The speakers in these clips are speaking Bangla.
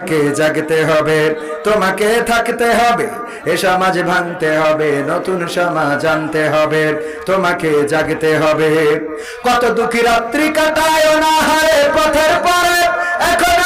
কে জাগতে হবে, তোমাকে থাকতে হবে, এ সমাজ ভাঙতে হবে, নতুন সমাজ আনতে হবে, তোমাকে জাগতে হবে। কত দুঃখী রাত্রি কাটায় না হারে পথের পরে, এখনও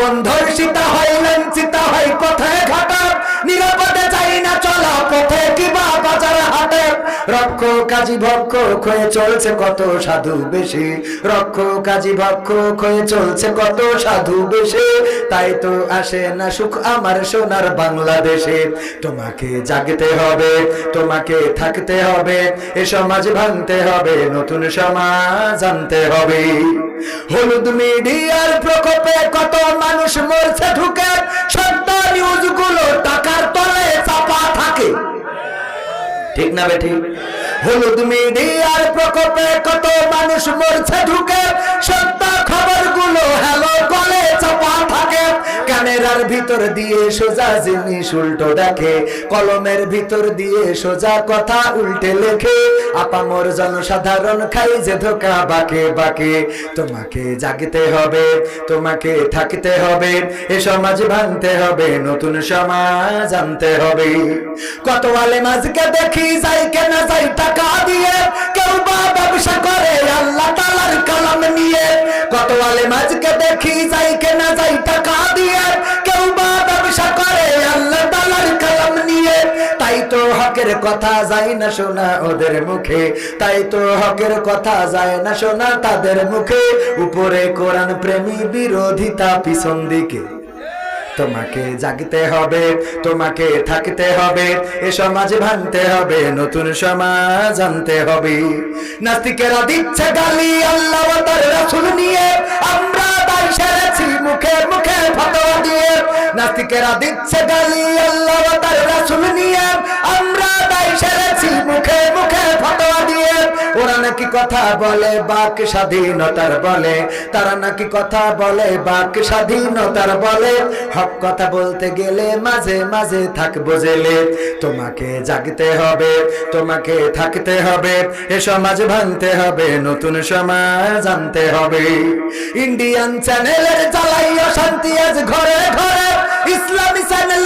কত রক্ষ কাজী ভক্ষ হয়ে চলছে কত সাধু বেশি। রক্ষ কাজী ভক্ষ হয়ে চলছে কত সাধু বেশি। তাই তো আসে না সুখ আমার সোনার বাংলাদেশে। তোমাকে জাগতে হবে, তোমাকে থাকতে হবে, এ সমাজ ভাঙতে হবে, নতুন সমাজ আনতে হবে। হলুদ মিডিয়ার প্রকোপে কত মানুষ মরছে ঢুকে ঠিক না বেঠিক হলুদ মিডিয়ার প্রকোপে কত মানুষ মরছে ঢুকে? ক্যামেরার ভিতর দিয়ে সোজা জিনিস উল্টো দেখে, কলমের ভিতর দিয়ে সোজা কথা উল্টে লেখে, আপামর জনসাধারণ খাই যে ধোকা বাকে বাকে। তোমাকে জাগতে হবে, তোমাকে থাকতে হবে, এ সমাজ ভাঙতে হবে, নতুন সমাজ আনতে হবে। কত আলে মাঝকে দেখি, যাই কেনা যাই টাকা দিয়ে, কেউ বা হকের কথা যায় না শোনা ওদের মুখে, তাই তো হকের কথা যায় না শোনা তাদের মুখে। উপরে কোরআন প্রেমী বিরোধিতা পিছন দিকে। তোমাকে জাগতে হবে, তোমাকে থাকতে হবে, এ সমাজ ভাঙতে হবে, নতুন সমাজ আনতে হবে। নাস্তিকেরা দিচ্ছে গালি আল্লাহ তার রাসূল নিয়ে, আমরা তাই সেরেছি মুখে মুখে ফতোয়া দিয়ে। নাস্তিকেরা দিচ্ছে গালি আল্লাহ তার রাসূল নিয়ে, আমরা সেরেছি মুখে মুখে ফতোয়া দিয়ে। ওরা নাকি কথা বলে বাক স্বাধীনতার বলে। তারা নাকি কথা বলে বাক স্বাধীনতার বলে। হক কথা বলতে গেলে মাঝে মাঝে থাকব জেলে। তোমাকে জাগতে হবে, তোমাকে থাকতে হবে। এ সমাজ ভাঙতে হবে, নতুন সমাজ আনতে হবে। ইন্ডিয়ান চ্যানেলের জ্বালাই অশান্তি আজ ঘরে ঘরে। ইসলামী চ্যানেল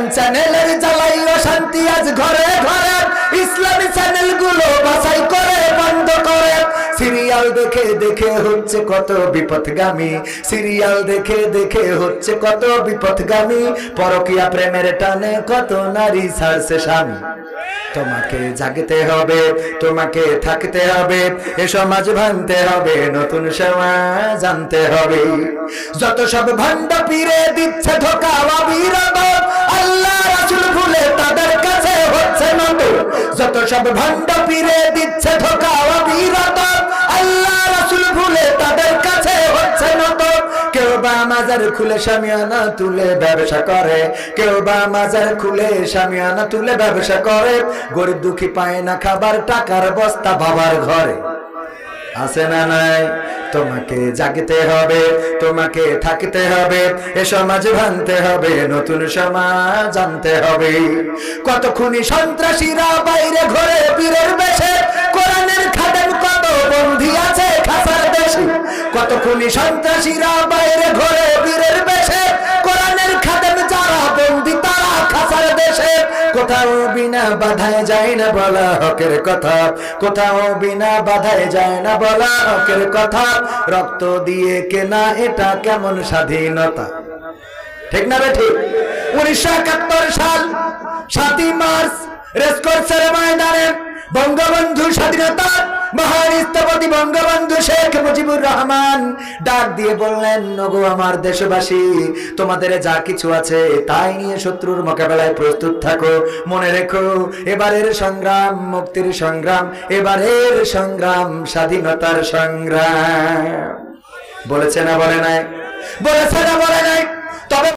ইন্ডিয়ান চ্যানেলের জ্বালাই অশান্তি আজ ঘরে ঘরে। ইসলামী চ্যানেলগুলো বাছাই করে, বন্ধ করে। সিরিয়াল দেখে দেখে হচ্ছে কত বিপদগামী সিরিয়াল দেখে দেখে হচ্ছে কত বিপদগামী পরকিয়া প্রেমের টানে কত নারী ছাড়ছে স্বামী। তোমাকে জাগতে হবে, তোমাকে থাকতে হবে, এ সমাজ ভাঙতে হবে, নতুন সমাজ জানতে হবে। যত সব ভান্ড পিরে দিচ্ছে ধোকা আল্লাহ রাসুল ভুলে তাদের কাছে হচ্ছে নত যত সব ভান্ড পীরে দিচ্ছে ধোকা মাজার খুলে সামিয়ানা তুলে ব্যবসা করে। কেউ বা মাজার খুলে সামিয়ানা তুলে ব্যবসা করে। গরিব দুঃখী পায় না খাবার, টাকার বস্তা বাবার ঘরে। আছে না নাই? তোমাকে জাগতে হবে, তোমাকে থাকতে হবে, এ সমাজ ভাঙতে হবে, নতুন সমাজ জানতে হবে। কত খুনি সন্ত্রাসীরা বাইরে ঘরে পীরের বেশে, কোরআনের খাদেম কত বন্দী আছে খাসার দেশে? কত খুনি সন্ত্রাসীরা বাধায় যায় না বলা হকের কথা। কোথাও বিনা বাধায় যায় না বলা হকের কথা। রক্ত দিয়ে কেনা এটা কেমন স্বাধীনতা? ঠিক না রে ঠিক? উনিশশো একাত্তর সাল, সাতই মার্চ রেসকোর্সের ময়দানে বঙ্গবন্ধু স্বাধীনতা মহান স্থপতি বঙ্গবন্ধু শেখ মুজিবুর রহমান ডাক দিয়ে বললেন, নগো আমার দেশবাসী, তোমাদের যা কিছু আছে তাই নিয়ে শত্রুর মোকাবেলায় প্রস্তুত থাকো। মনে রেখো, এবারের সংগ্রাম মুক্তির সংগ্রাম, এবারের সংগ্রাম স্বাধীনতার সংগ্রাম। বলেছে না বলে নাই? বলেছে না বলে